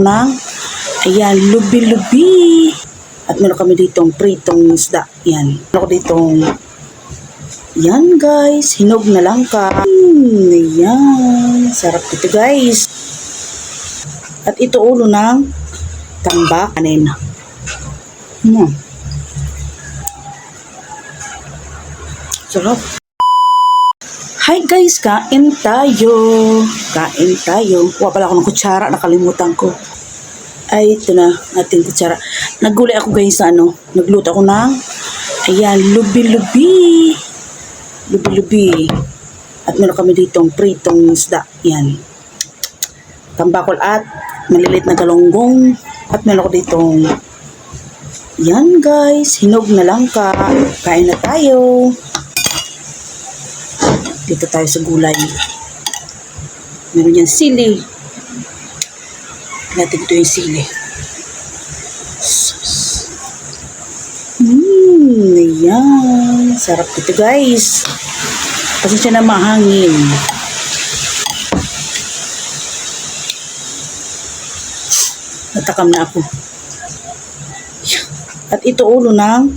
ng ayan, lubi-lubi. At meron kami ditong pritong isda. Yan. Meron ko ditong yan guys, hinog na langka. Hmm, yan. Sarap ito guys. At ito ulo ng tambak. Kanin. Hmm. Sarap. Hi guys, kain tayo. Kain tayo. Kuha pala ako ng kutsara, nakalimutan ko. Ay, ito na, ating kutsara. Nagulay ako guys sa ano, nagluto ako ng, ayan, lubi-lubi. Lubi-lubi. At meron kami ditong pritong isda. Yan. Tambakol at malilit na galonggong. At meron ko ditong, yan guys, hinog na langka. Kain na tayo. Dito tayo sa gulay. Meron yan sili. Natin ito yung sili. Sus. Mmm, ayan. Sarap ito guys. Pasensya na mahangin. Natakam na ako. At ito ulo ng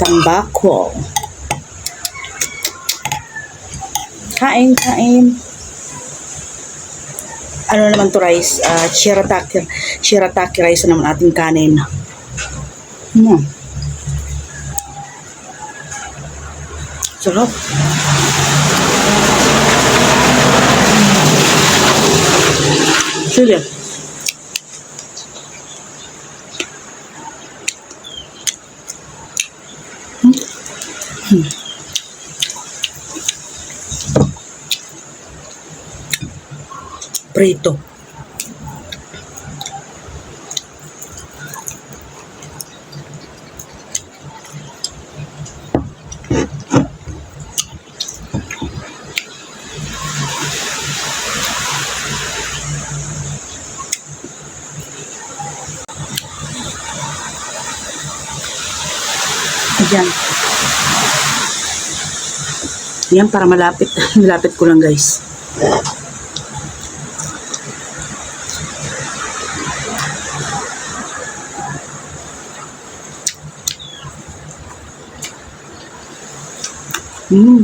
tambako. Kain, kain. Ano naman to rice? Uh, shirataki. Shirataki rice na naman ating kanin. Hmm. Sarap. Sige. Prito. Ayan. Yan para malapit. malapit ko lang guys. Mm.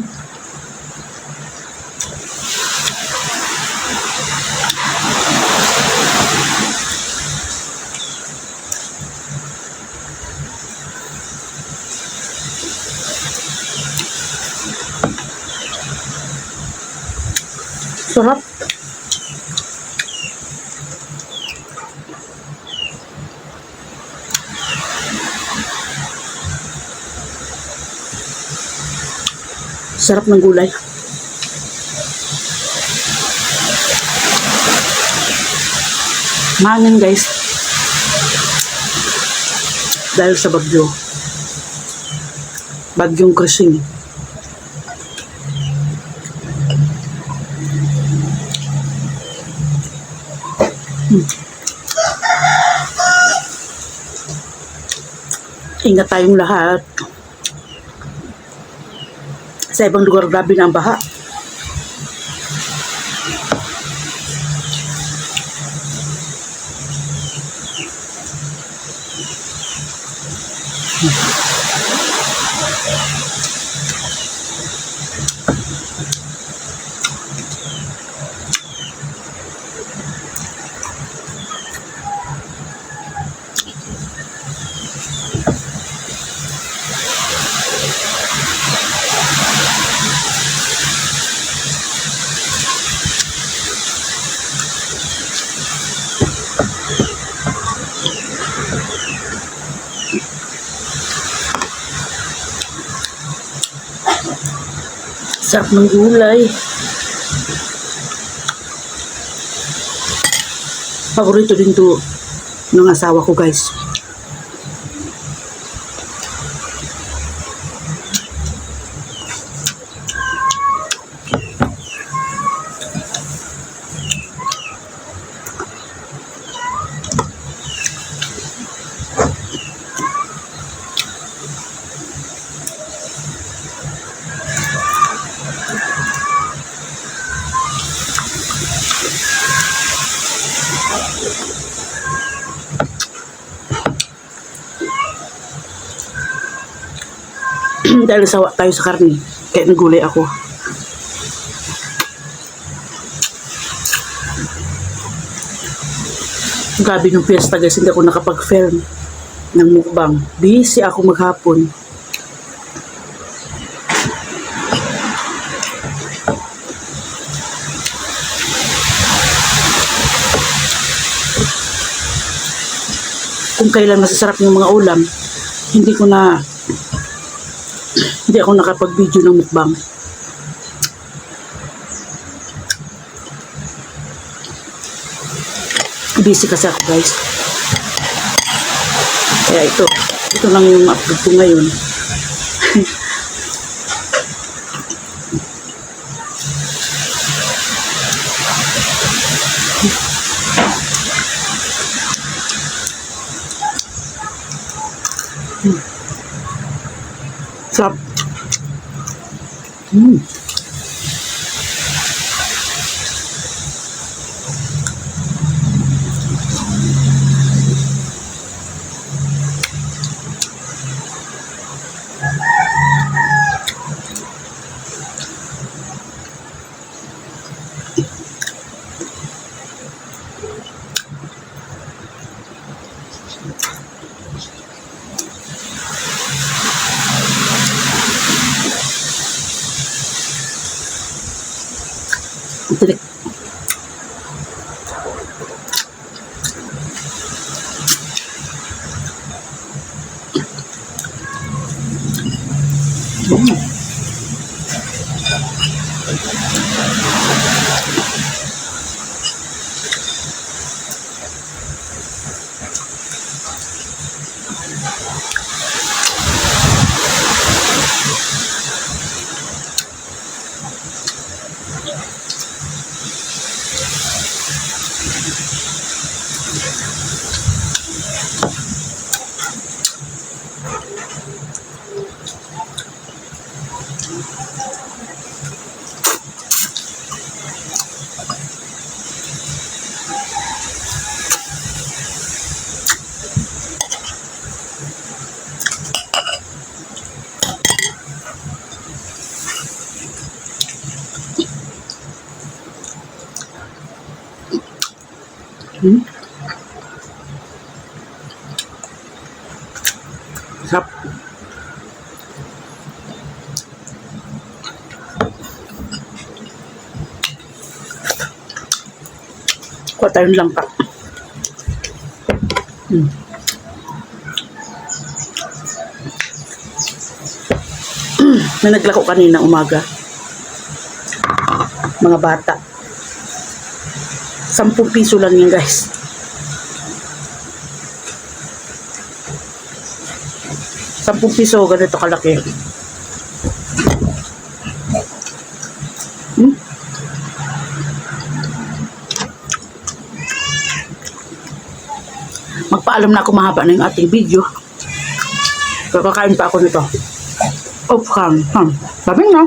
Sarap. Sarap ng gulay. Mangin guys. Dahil sa bagyo. Bagyong krising. Hmm. Ingat tayong lahat. Sa ibang lugar, grabe na ang baha. Sarap ng gulay. Paborito din to ng asawa ko guys. Dahil sawa tayo sa karne. Kaya nagulay ako. Grabe nung fiesta guys, hindi ako nakapag-film ng mukbang. Busy ako maghapon. Kung kailan masasarap yung mga ulam, hindi ko na hindi ako nakapag-video ng mukbang. Busy kasi ako guys. Kaya ito, ito lang yung upload ko ngayon. Sarap. Mm. Tinik. Mm. Mm. Kuha tayong langka. Mm. May naglako kanina umaga. Mga bata. Sampung piso lang yun guys. Sampung piso, ganito kalaki. Magpaalam na ako mahaba na yung ating video. Kakakain pa ako nito. Of ham. Hmm. Sabi nga.